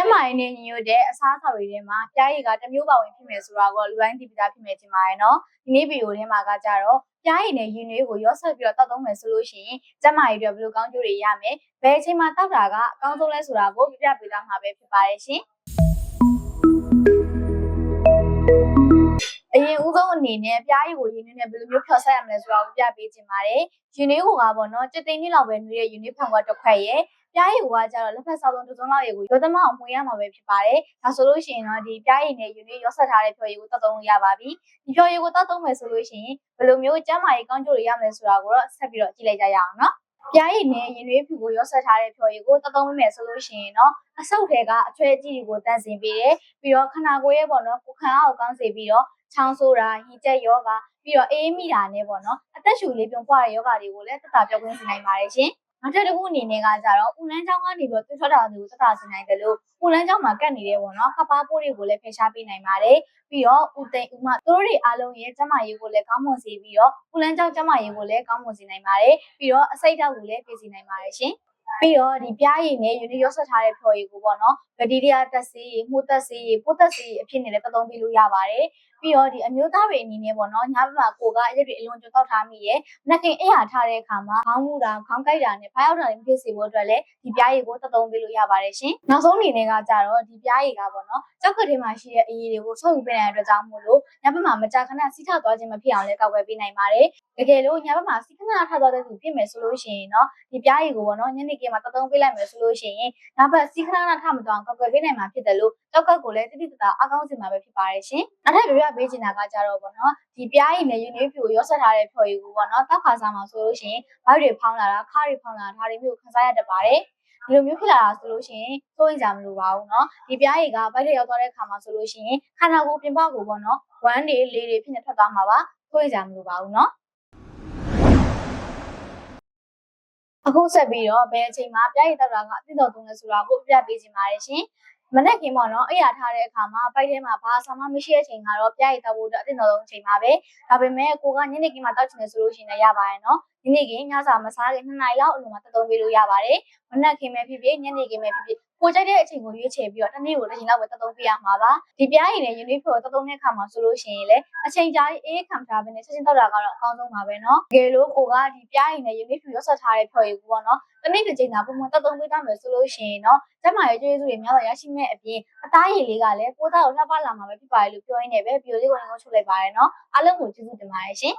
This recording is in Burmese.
ကျန်းမာရေးနဲ့ညီညွတ်တဲ့အစားအသောက်တွေထဲမှာပြားရည်ကတစ်မျိုးပါဝင်ဖြစ်မယ်ဆိုတာကိုလူတိုင်းသိပြီးသားဖြစ်မယ်ထင်ပါတယ်နော်ဒီနေ့ဗီဒီယိုထဲမှာကကြတော့ပြားရည်နဲ့ရင်နွေးကိုရောဆက်ပြီးတော့တောက်သုံးမယ်ဆိုလို့ရှိရင်ကျန်းမာရေးအတွက်ဘယ်လိုကောင်းကျိုးတွေရမယ်ဘယ်အချိန်မှာတောက်တာကအကောင်းဆုံးလဲဆိုတာကိုပြပြပေးသားမှာပဲဖြစ်ပါတယ်ရှင်အရင်ဦးဆုံးအနေနဲ့ပြားရည်ကိုရင်းနှီးနဲ့ဘယ်လိုမျိုးဖြော်ဆက်ရမလဲဆိုတာကိုပြပေးချင်ပါတယ်။ရင်းနှီးကိုကပေါ့နော်စက်သိန်းနှစ်လောက်ပဲနှွေးတဲ့ရင်းနှီးဖောင်ကတစ်ခွက်ရဲ့ ပြားရည်ကိုကကျတော့လက်ဖက်ဆောက်ဆုံးတစ်စုံလောက်ရည်ကိုရောသမအောင်မှွေရမှာပဲဖြစ်ပါတယ်။ဒါဆိုလို့ရှိရင်တော့ဒီပြားရည်နဲ့ရင်းနှီးရောဆက်ထားတဲ့ဖြော်ရည်ကိုတောက်သုံးလို့ရပါပြီ။ဒီဖြော်ရည်ကိုတောက်သုံးမယ်ဆိုလို့ရှိရင်ဘယ်လိုမျိုးကျန်းမာရေးကောင်းကျိုးတွေရမလဲဆိုတာကိုတော့ဆက်ပြီးတော့ကြည့်လိုက်ကြရအောင်နော်။ပြားရည်နဲ့ရင်နွေးဖြူကိုရောဆက်ထားတဲ့ဖြော်ရည်ကိုတောက်သုံးမယ်ဆိုလို့ရှိရင်တော့အဆုတ်ထဲကအချွဲအကြည့်ကိုတန့်စင်ပေးတယ်ပြီးတော့ခနာကိုယ်ရဲ့ပေါ့နော်ကိုခံအားကိုကောင်းစေပြီးတော့ချောင်းဆိုးတာဟီကျက်ယောဂပြီးတော့အေးမိတာနဲ့ပေါ့နော်အသက်ရှူလေးပြုံပွားတဲ့ယောဂတွေကိုလည်းတက်တာပြောင်းလဲစေနိုင်ပါတယ်ရှင် နောက်တစ်ခုအနေနဲ့ကကြတော့ဦးလန်းချောင်းကနေပြီးတော့သွေးထွက်တာတွေကိုတက်တာစေနိုင်တယ်လို့ဦးလန်းချောင်းမှာကတ်နေတယ်ပေါ့နော်ခပ်ပါပိုးတွေကိုလည်းဖယ်ရှားပေးနိုင်ပါတယ်ပြီးတော့ဦးသိန်းဦးမသူတို့တွေအားလုံးရဲ့ကျန်းမာရေးကိုလည်းကောင်းမွန်စေပြီးတော့ဦးလန်းချောင်းကျန်းမာရေးကိုလည်းကောင်းမွန်စေနိုင်ပါတယ်ပြီးတော့အစိတ်ဓာတ်ကိုလည်းပြည့်စေနိုင်ပါတယ်ရှင်ပြီးတော့ဒီပြားရည်နဲ့ယူနီရော့ဆက်ထားတဲ့ဖြော်ရည်ကိုပေါ့နော်ဘက်တီးရီးယားတက်စီးမှုတ်တက်စီးပိုးတက်စီးအဖြစ်နဲ့လည်းသုံးပြီးလို့ရပါတယ် ပြီးတော့ဒီအမျိုးသားတွေအနေနဲ့ပေါ့နော်ညဘက်မှာကိုကအရက်တွေအလွန်ကြောက်ထားမိရဲ့နှက်ခင်အရာထားတဲ့အခါမှာခေါင်းမူတာခေါင်းကိုက်တာနဲ့ဖားရောက်တာတွေမဖြစ်စေဖို့အတွက်လည်းဒီပြားရည်ကိုသက်သုံးပေးလို့ရပါတယ်ရှင်နောက်ဆုံးအနေနဲ့ကကြတော့ဒီပြားရည်ကပေါ့နော်ကြောက်ကထဲမှာရှိတဲ့အရည်တွေကိုဆုပ်ယူပေးနိုင်တဲ့အတွက်ကြောင့်မို့လို့ညဘက်မှာမကြာခဏစီးထသွားခြင်းမဖြစ်အောင်လည်းကောက်ွယ်ပေးနိုင်ပါတယ်တကယ်လို့ညဘက်မှာစီးခဏထသွားတဲ့သူဖြစ်မယ်ဆိုလို့ရှိရင်နော်ဒီပြားရည်ကိုပေါ့နော်ညနေခင်းမှာသက်သုံးပေးလိုက်မယ်ဆိုလို့ရှိရင်ညဘက်စီးခဏထမသွားအောင်ကောက်ွယ်ပေးနိုင်မှာဖြစ်တယ်လို့ကြောက်ကကိုလည်းတိတိတသားအကောင်းစီမှာပဲဖြစ်ပါတယ်ရှင်နောက်ထပ်ပြပြပေးချင်တာကကြတော့ပေါ့နော်ဒီပြားရည်နဲ့ယူနေဖြူကိုရောဆက်ထားတဲ့ဖြော်ရည်ကိုပေါ့နော်တောက်ခါစားမှာဆိုလို့ရှိရင်ဘိုက်တွေဖောင်းလာတာခါတွေဖောင်းလာတာဒါတွေမျိုးခံစားရတတ်ပါတယ်ဒီလိုမျိုးဖြစ်လာတာဆိုလို့ရှိရင်စိုးရိမ်ကြမလို့ပါဘူးเนาะဒီပြားရည်ကဘိုက်တွေရောက်သွားတဲ့ခါမှာဆိုလို့ရှိရင်ခန္ဓာကိုယ်ပြင်ပကိုပေါ့နော်ဝမ်းတွေလေးတွေဖြစ်နေထွက်သွားမှာပါစိုးရိမ်ကြမလို့ပါဘူးเนาะအခုဆက်ပြီးတော့ဘယ်အချိန်မှာပြားရည်တောက်တာကအသိတော်သုံးလဲဆိုတာကိုပြပြပေးချင်ပါတယ်ရှင် မနေ့ကပေါ့နော်အဲ့ရထားတဲ့အခါမှာပိုက်ထဲမှာဘာဆောင်မှမရှိတဲ့အချိန်ကတော့ပြားရည်တောက်ဖို့အတွက်အသိတော်ဆုံးအချိန်ပါပဲဒါပေမဲ့ကိုကညနေခင်းမှာတောက်ချင်တယ်ဆိုလို့ရှိရင်လည်းရပါတယ်နော်ညနေခင်းညစာမစားခင်2နာရီလောက်အလိုမှာတက်သုံးပေးလို့ရပါတယ်မနက်ခင်းပဲဖြစ်ဖြစ်ညနေခင်းပဲဖြစ်ဖြစ် ကိုကြိုက်တဲ့အချိန်ကိုရွေးချယ်ပြီးတော့တစ်နေ့ကိုတစ်ချိန်လောက်ပဲတက်သုံးပေးရမှာပါဒီပြားရည်နဲ့ယူနီဖော်တက်သုံးတဲ့အခါမှာဆိုလို့ရှိရင်လည်းအချိန်ကြာအေးခံထားပဲနဲ့ချက်ချင်းတောက်တာကတော့အကောင်းဆုံးပါပဲနော်တကယ်လို့ကိုကဒီပြားရည်နဲ့ယူနီဖော်ရောဆက်ထားတဲ့ဖော်ရည်ကိုပေါ့နော်တစ်နေ့တစ်ချိန်သာပုံမှန်တက်သုံးပေးသားမယ်ဆိုလို့ရှိရင်နော်ကျမရဲ့ကျေးဇူးတွေများစွာရရှိမဲ့အပြင်အသားရည်လေးကလည်းပိုးသားကိုလှပလာမှာပဲဖြစ်ပါတယ်လို့ပြောရင်းနဲ့ပဲဗီဒီယိုလေးကိုလည်းချုပ်လိုက်ပါတယ်နော်အားလုံးကိုကျေးဇူးတင်ပါတယ်ရှင်